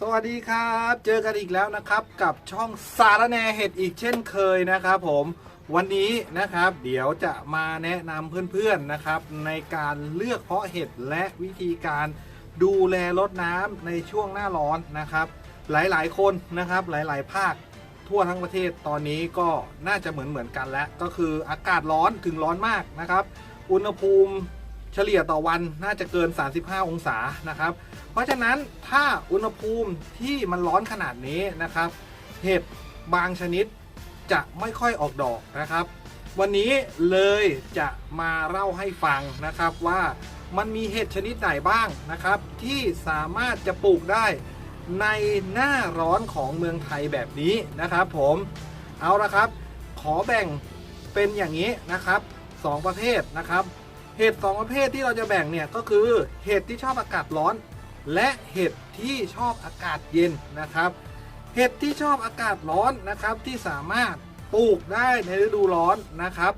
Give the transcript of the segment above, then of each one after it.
สวัสดีครับ เจอกันอีกแล้วนะครับกับช่องสารแนเห็ดอีกเช่นเคยนะครับผมวันนี้นะครับเดี๋ยวจะมาแนะนำเพื่อนๆนะครับ ในการเลือกเพาะเห็ดและวิธีการดูแลรดน้ำในช่วงหน้าร้อนนะครับ หลายๆคนนะครับหลายๆภาคทั่วทั้งประเทศตอนนี้ก็น่าจะเหมือนเหมือนๆกันแล้ว ก็คืออากาศร้อนถึงร้อนมากนะครับ อุณหภูมิเฉลี่ยต่อวันน่าจะเกิน 35 องศานะครับ เพราะฉะนั้นถ้าอุณหภูมิที่มันร้อนขนาดนี้นะครับ เห็ดบางชนิดจะไม่ค่อยออกดอกนะครับ วันนี้เลยจะมาเล่าให้ฟังนะครับว่ามันมีเห็ดชนิดไหนบ้างนะครับ ที่สามารถจะปลูกได้ในหน้าร้อนของเมืองไทยแบบนี้นะครับผมเอาละครับ ขอแบ่งเป็นอย่างนี้นะครับสองประเภทนะครับ เห็ดสองประเภทที่เราจะแบ่งเนี่ยก็คือเห็ดที่ชอบอากาศร้อน และเห็ดที่ชอบอากาศเย็นนะครับ เห็ดที่ชอบอากาศร้อนนะครับที่สามารถปลูกได้ในฤดูร้อนนะครับ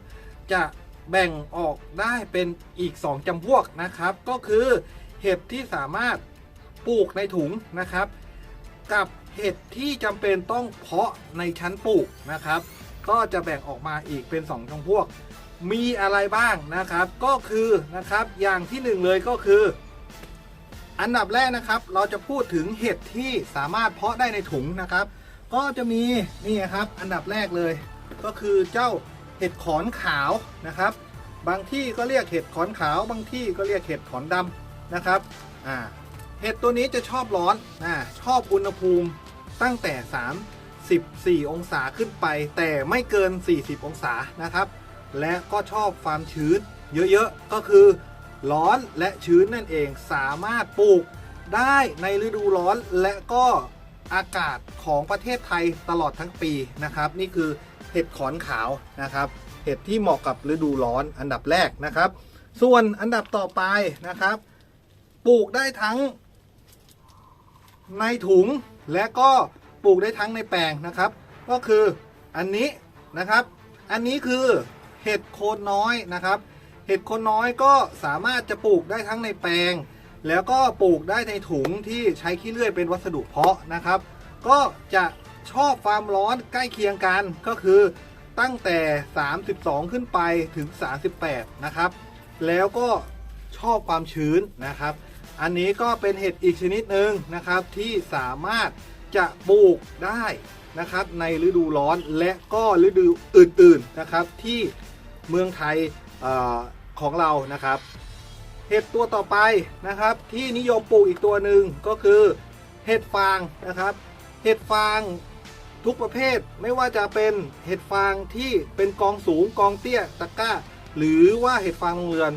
จะแบ่งออกได้เป็นอีก 2จำพวกนะครับ ก็คือเห็ดที่สามารถปลูกในถุงนะครับ กับเห็ดที่จำเป็นต้องเพาะในชั้นปลูกนะครับ ก็จะแบ่งออกมาอีกเป็น 2จำพวก มีอะไรบ้างนะครับ ก็คือนะครับอย่างที่หนึ่งเลยก็คือ อันดับแรกนะครับ เราจะพูดถึงเห็ดที่สามารถเพาะได้ในถุงนะครับ ก็จะมีนี่ครับ อันดับแรกเลย ก็คือเจ้าเห็ดขอนขาวนะครับ บางที่ก็เรียกเห็ดขอนขาว บางที่ก็เรียกเห็ดขอนดำนะครับอ่าเห็ดตัวนี้จะชอบร้อนอ่าชอบอุณหภูมิตั้งแต่ 34 องศาขึ้นไป แต่ไม่เกิน 40 องศานะครับ และก็ชอบความชื้นเยอะๆก็คือ ร้อนและชื้นนั่นเองสามารถปลูกได้ในฤดูร้อนและก็อากาศของประเทศไทยตลอดทั้งปีนะครับ นี่คือเห็ดขอนขาวนะครับ เห็ดที่เหมาะกับฤดูร้อนอันดับแรกนะครับ ส่วนอันดับต่อไปนะครับ ปลูกได้ทั้ง ในถุงและก็ปลูกได้ทั้งในแปลงนะครับ ก็คืออันนี้นะครับ อันนี้คือเห็ดโคนน้อยนะครับ เห็ดโคนน้อยก็สามารถจะปลูกได้ทั้งในแปลง แล้วก็ปลูกได้ในถุงที่ใช้ขี้เลื่อยเป็นวัสดุเพาะนะครับ ก็จะชอบความร้อนใกล้เคียงกันก็คือตั้งแต่ 32 ขึ้นไปถึง 38 นะครับ แล้วก็ชอบความชื้นนะครับ อันนี้ก็เป็นเห็ดอีกชนิดหนึ่งนะครับที่สามารถจะปลูกได้นะครับในฤดูร้อนและก็ฤดูอื่นๆนะครับที่เมืองไทย ของเรานะครับเห็ดตัวต่อไปนะครับ ที่นิยมปลูกอีกตัวหนึ่งก็คือเห็ดฟางนะครับ เห็ดฟางทุกประเภทไม่ว่าจะเป็นเห็ดฟางที่เป็นกองสูงกองเตี้ยตะก้า หรือว่าเห็ดฟางโรงเรือน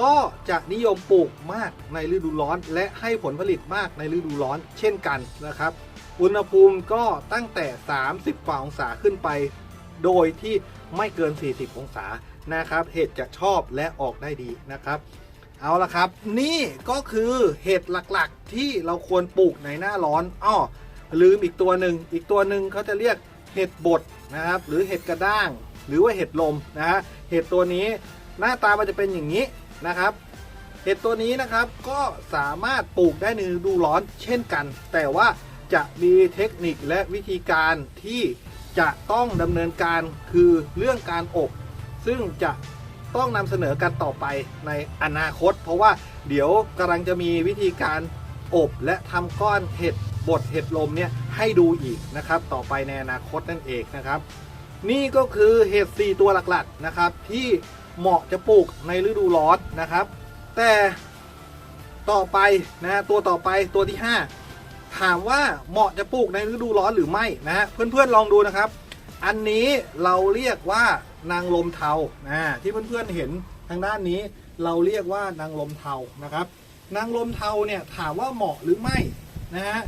ก็จะนิยมปลูกมากในฤดูร้อน และให้ผลผลิตมากในฤดูร้อนเช่นกันนะครับ อุณหภูมิก็ตั้งแต่ 30กว่าองศาขึ้นไป โดยที่ไม่เกิน 40 องศา นะครับ เห็ดจะชอบและออกได้ดีนะครับ เอาละครับ นี่ก็คือเห็ดหลักๆที่เราควรปลูกในหน้าร้อนอ้อลืมอีกตัวหนึ่งอีกตัวหนึ่งเขาจะเรียกเห็ดบดนะครับ หรือเห็ดกระด้าง หรือว่าเห็ดลมนะฮะเห็ดตัวนี้หน้าตามันจะเป็นอย่างนี้นะครับเห็ดตัวนี้นะครับก็สามารถปลูกได้ในฤดูร้อนเช่นกัน แต่ว่าจะมีเทคนิคและวิธีการที่จะต้องดำเนินการคือเรื่องการอบ ซึ่งจะต้องนำเสนอกันต่อไปในอนาคต เพราะว่าเดี๋ยวกำลังจะมีวิธีการอบและทำก้อนเห็ดบดเห็ดลมเนี่ยให้ดูอีกนะครับ ต่อไปในอนาคตนั่นเองนะครับ นี่ก็คือเห็ด4ตัวหลักๆนะครับ ที่เหมาะจะปลูกในฤดูร้อนนะครับ แต่ต่อไปนะตัวต่อไปตัวที่ 5 ถามว่าเหมาะจะปลูกในฤดูร้อนหรือไม่นะฮะเพื่อนๆลองดูนะครับ อันนี้เราเรียกว่า นางลมเทานะที่เพื่อนๆเห็นทางด้านนี้เราเรียกว่านางลมเทานะครับ นางลมเทาเนี่ยถามว่าเหมาะหรือไม่นะฮะ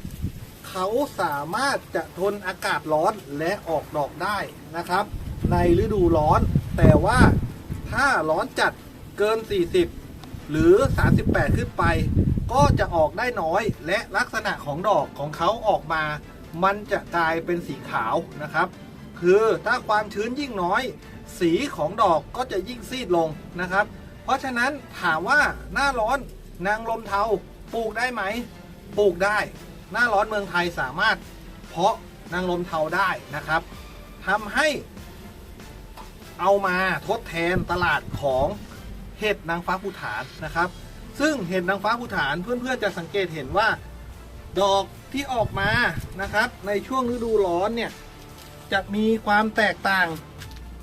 เขาสามารถจะทนอากาศร้อนและออกดอกได้นะครับ ในฤดูร้อน แต่ว่าถ้าร้อนจัดเกิน 40 หรือ 38 ขึ้นไป ก็จะออกได้น้อยและลักษณะของดอกของเขาออกมา มันจะกลายเป็นสีขาวนะครับ คือถ้าความชื้นยิ่งน้อย สีของดอกก็จะยิ่งซีดลงนะครับ เพราะฉะนั้นถามว่าหน้าร้อนนางลมเทาปลูกได้ไหมปลูกได้ หน้าร้อนเมืองไทยสามารถ เพาะนางลมเทาได้นะครับทำให้ เอามาทดแทนตลาดของเห็ดนางฟ้าภูฐานนะครับ ซึ่งเห็ดนางฟ้าภูฐานเพื่อนๆจะสังเกตเห็นว่าดอกที่ออกมานะครับ ในช่วงฤดูร้อนเนี่ยจะมีความแตกต่าง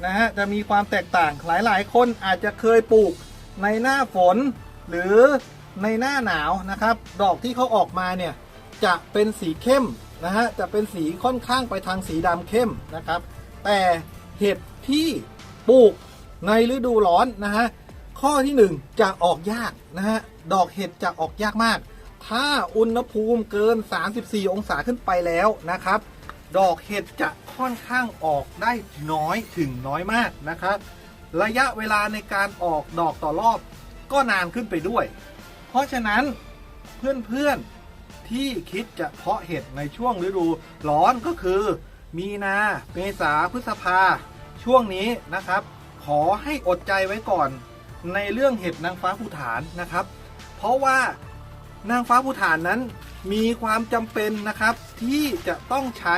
นะฮะจะมีความแตกต่างหลายๆ คนอาจจะเคยปลูกในหน้าฝน หรือในหน้าหนาวนะครับ ดอกที่เขาออกมาเนี่ยจะเป็นสีเข้มนะฮะจะเป็นสีค่อนข้างไปทางสีดำเข้มนะครับ แต่เห็ดที่ปลูกในฤดูร้อนนะฮะข้อที่หนึ่งจะออกยากนะฮะดอกเห็ดจะออกยากมาก ถ้าอุณหภูมิเกิน 34 องศาขึ้นไปแล้วนะครับ ดอกเห็ดจะค่อนข้างออกได้น้อยถึงน้อยมากนะครับ ระยะเวลาในการออกดอกต่อรอบก็นานขึ้นไปด้วย เพราะฉะนั้นเพื่อนๆที่คิดจะเพาะเห็ดในช่วงฤดูร้อนก็คือ มีนาเมษาพฤษภา ช่วงนี้นะครับ ขอให้อดใจไว้ก่อนในเรื่องเห็ดนางฟ้าภูฐานนะครับ เพราะว่านางฟ้าภูฐานนั้น มีความจำเป็นนะครับที่จะต้องใช้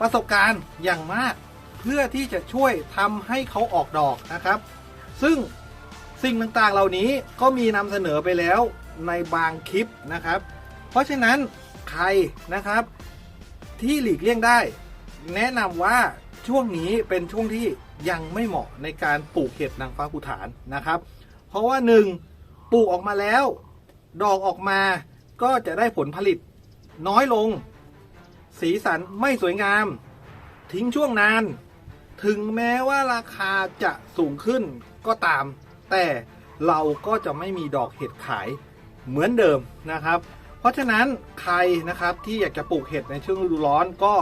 ประสบการณ์อย่างมาก เพื่อที่จะช่วยทำให้เขาออกดอกนะครับ ซึ่งสิ่งต่างๆเหล่านี้ก็มีนำเสนอไปแล้วในบางคลิปนะครับ เพราะฉะนั้นใครนะครับที่หลีกเลี่ยงได้ แนะนำว่าช่วงนี้เป็นช่วงที่ยังไม่เหมาะในการปลูกเห็ดนางฟ้าภูฐานนะครับ เพราะว่าหนึ่งปลูกออกมาแล้ว ดอกออกมา ก็จะได้ผลผลิตน้อยลง สีสันไม่สวยงาม ทิ้งช่วงนาน ถึงแม้ว่าราคาจะสูงขึ้นก็ตาม แต่เราก็จะไม่มีดอกเห็ดขายเหมือนเดิมนะครับ เพราะฉะนั้นใครนะครับที่อยากจะปลูกเห็ดในช่วงฤดูร้อนก็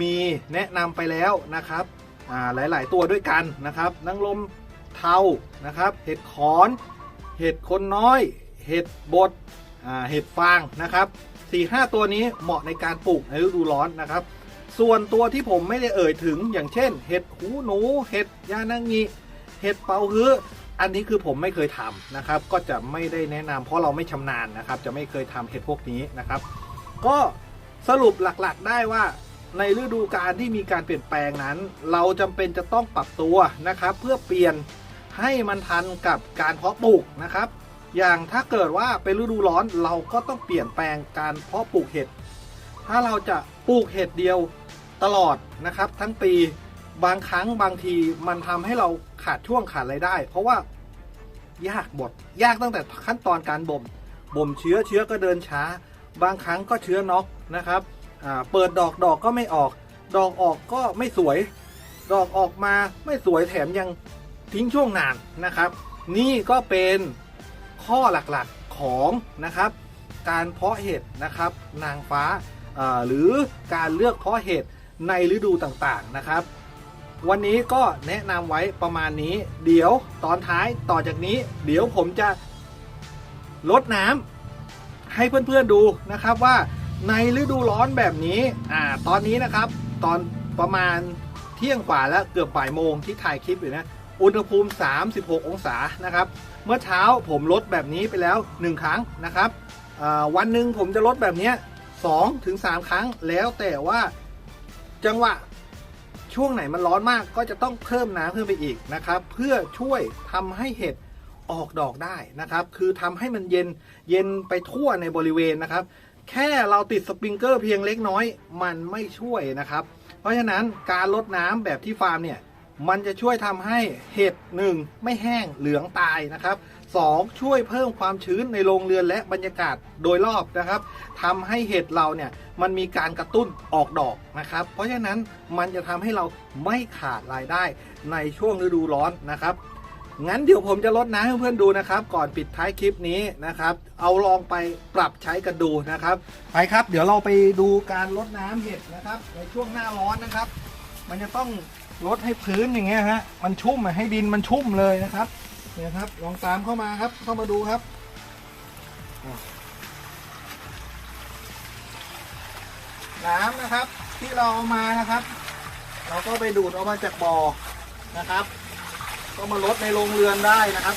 มีแนะนำไปแล้วนะครับหลาย ๆ ตัวด้วยกันนะครับนางลมเทานะครับ เห็ดขอน เห็ดคนน้อย เห็ดบด เห็ดฟางนะครับสี่ห้าตัวนี้เหมาะในการปลูกในฤดูร้อนนะครับ ส่วนตัวที่ผมไม่ได้เอ่ยถึงอย่างเช่น เห็ดหูหนู เห็ดยานางิเห็ดเปาฮื้ออันนี้คือผมไม่เคยทำนะครับ ก็จะไม่ได้แนะนำเพราะเราไม่ชำนาญนะครับ จะไม่เคยทำเห็ดพวกนี้นะครับ ก็สรุปหลักๆได้ว่าในฤดูกาลที่มีการเปลี่ยนแปลงนั้น เราจำเป็นจะต้องปรับตัวนะครับ เพื่อเปลี่ยนให้มันทันกับการเพาะปลูกนะครับ อย่างถ้าเกิดว่าเป็นฤดูร้อนเราก็ต้องเปลี่ยนแปลงการเพาะปลูกเห็ด ถ้าเราจะปลูกเห็ดเดียวตลอดนะครับ ทั้งปีบางครั้งบางทีมันทำให้เราขาดช่วงขาดรายได้ เพราะว่ายากบดยากตั้งแต่ขั้นตอนการบ่มบ่มเชื้อเชื้อก็เดินช้า บางครั้งก็เชื้อน็อกนะครับเปิดดอกดอกก็ไม่ออก ดอกออกก็ไม่สวย ดอกออกมาไม่สวยแถมยังทิ้งช่วงนานนะครับ นี่ก็เป็น ข้อหลักๆของนะครับ การเพาะเห็ดนะครับนางฟ้าหรือการเลือกเพาะเห็ดในฤดูต่างๆนะครับ วันนี้ก็แนะนำไว้ประมาณนี้ เดี๋ยวตอนท้ายต่อจากนี้ เดี๋ยวผมจะลดน้ำให้เพื่อนๆดูนะครับว่าในฤดูร้อนแบบนี้อ่าตอนนี้นะครับ ตอนประมาณเที่ยงกว่าแล้วเกือบบ่ายโมงที่ถ่ายคลิปอยู่นะ อุณหภูมิ 36 องศานะครับ เมื่อเช้าผมลดแบบนี้ไปแล้ว 1 ครั้งนะครับ วันหนึ่งผมจะลดแบบนี้2ถึง3ครั้งแล้วแต่ว่าจังหวะช่วงไหนมันร้อนมากก็จะต้องเพิ่มน้ำเพิ่มไปอีกนะครับ เพื่อช่วยทำให้เห็ดออกดอกได้นะครับ คือทำให้มันเย็นเย็นไปทั่วในบริเวณนะครับ แค่เราติดสปริงเกอร์เพียงเล็กน้อย มันไม่ช่วยนะครับ เพราะฉะนั้นการลดน้ำแบบที่ฟาร์มเนี่ย มันจะช่วยทำให้เห็ดหนึ่งไม่แห้งเหลืองตายนะครับสองช่วยเพิ่มความชื้นในโรงเรือนและบรรยากาศโดยรอบนะครับทำให้เห็ดเราเนี่ยมันมีการกระตุ้นออกดอกนะครับ เพราะฉะนั้นมันจะทำให้เราไม่ขาดรายได้ในช่วงฤดูร้อนนะครับงั้นเดี๋ยวผมจะลดน้ำให้เพื่อนดูนะครับ ก่อนปิดท้ายคลิปนี้นะครับ เอาลองไปปรับใช้กันดูนะครับ ไปครับ เดี๋ยวเราไปดูการลดน้ำเห็ดนะครับ ในช่วงหน้าร้อนนะครับ มันจะต้อง ลดให้พื้นอย่างเงี้ยฮะมันชุ่มให้ดินมันชุ่มเลยนะครับเนี่ยครับ ลองตามเข้ามาครับ เข้ามาดูครับน้ำนะครับ ที่เราเอามานะครับ เราก็ไปดูดเอามาจากบ่อนะครับ ก็มาลดในโรงเรือนได้นะครับ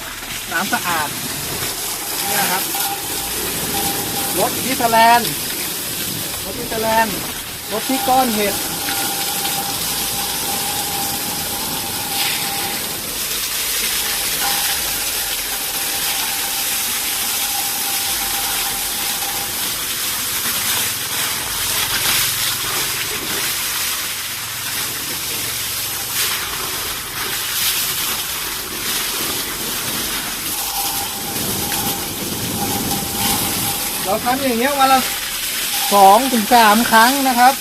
น้ำสะอาดนี่นะครับรถดิสแลนด์รถอินเตอร์แลนด์รถที่ก้อนเห็ด ทำอย่างเงี้ยวันละสองถึงสามครั้งนะครับ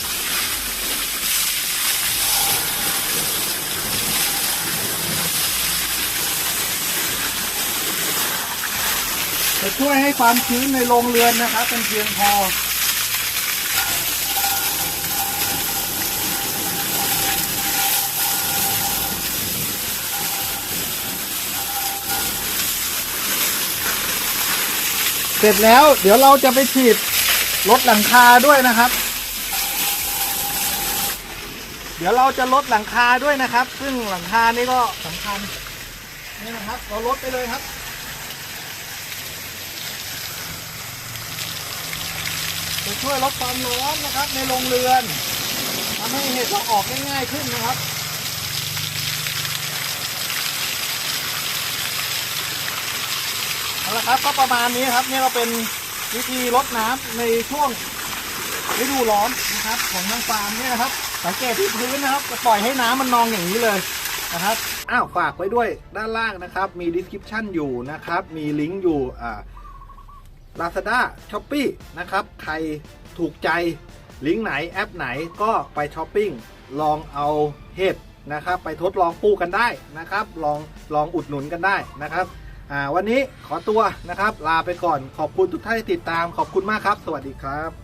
จะช่วยให้ความชื้นในโรงเรือนนะครับ เป็นเพียงพอ สร็จแล้วเดี๋ยวเราจะไปฉีดลดหลังคาด้วยนะครับ เดี๋ยวเราจะลดหลังคาด้วยนะครับ ซึ่งหลังคานี่ก็สำคัญนี่นะครับ เราลดไปเลยครับจะช่วยลดความร้อนนะครับ ในโรงเรือนทำให้เห็ดเราออกง่ายๆขึ้นนะครับ เอาละครับ ก็ประมาณนี้ครับนี่เราเป็นวิธีลดน้ำในช่วงฤดูร้อนนะครับ ของทางฟาร์มเนี่ยนะครับ สังเกตที่พื้นนะครับจะปล่อยให้น้ำมันนองอย่างนี้เลยนะครับอ้าวฝากไว้ด้วยด้านล่างนะครับ มี description อยู่นะครับ มีลิงก์อยู่อ่า Lazada s h o p e e นะครับใครถูกใจลิงก์ไหนแอปไหนก็ไปช้อปปิ้งลองเอาเห็ดนะครับ ไปทดลองปลูกกันได้นะครับ ลองลองอุดหนุนกันได้นะครับ วันนี้ขอตัวนะครับ ลาไปก่อนขอบคุณทุกท่านที่ติดตามขอบคุณมากครับ สวัสดีครับ